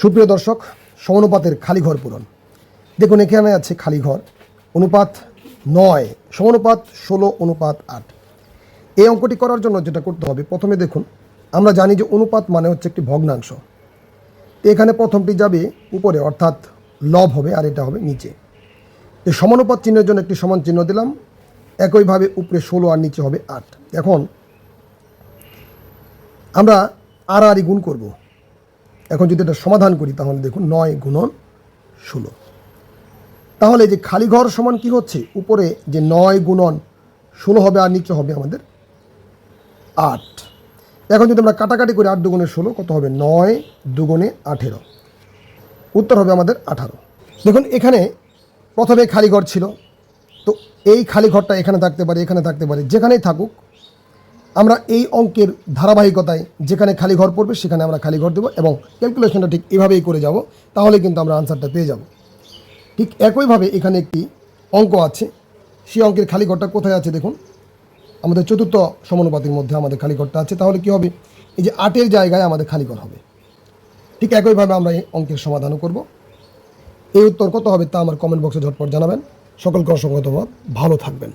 সুপ্রিয় দর্শক, সমানুপাতের খালি ঘর পূরণ। দেখুন, এখানে আছে খালি ঘর অনুপাত নয়, সমানুপাত ষোলো, অনুপাত আট। এই অঙ্কটি করার জন্য যেটা করতে হবে, প্রথমে দেখুন, আমরা জানি যে অনুপাত মানে হচ্ছে একটি ভগ্নাংশ। এখানে প্রথমটি যাবে উপরে, অর্থাৎ লব হবে, আর এটা হবে নিচে। তো সমানুপাত চিহ্নের জন্য একটি সমান চিহ্ন দিলাম, একইভাবে উপরে ষোলো আর নিচে হবে আট। এখন আমরা আরই গুণ করব। এখন যদি এটা সমাধান করি, তাহলে দেখুন নয় গুণন ষোলো। তাহলে যে খালি ঘর সমান কি হচ্ছে? উপরে যে নয় গুণন ষোলো হবে আর নিচে হবে আমাদের আট। এখন যদি আমরা কাটাকাটি করি আট দুগুণে ষোলো, কত হবে? নয় দুগুণে আঠেরো। উত্তর হবে আমাদের আঠারো। দেখুন, এখানে প্রথমে খালি ঘর ছিল। তো এই খালি ঘরটা এখানে থাকতে পারে, এখানে থাকতে পারে, যেখানেই থাকুক আমরা এই অঙ্কের ধারাবাহিকতায় যেখানে খালি ঘর পড়বে, সেখানে আমরা খালি ঘর দেবো এবং ক্যালকুলেশনটা ঠিক এভাবেই করে যাব, তাহলে কিন্তু আমরা আনসারটা পেয়ে যাব। ঠিক একইভাবে এখানে একটি অঙ্ক আছে, সেই অঙ্কের খালি ঘরটা কোথায় আছে দেখুন। আমাদের চতুর্থ সমানুপাতির মধ্যে আমাদের খালি ঘরটা আছে, তাহলে কি হবে? এই যে আটের জায়গায় আমাদের খালি ঘর হবে। ঠিক একইভাবে আমরা এই অঙ্কের সমাধানও করব। এই উত্তর কত হবে তা আমার কমেন্ট বক্সে ঝটপট জানাবেন। সকলকে ধন্যবাদ ভালো থাকবেন।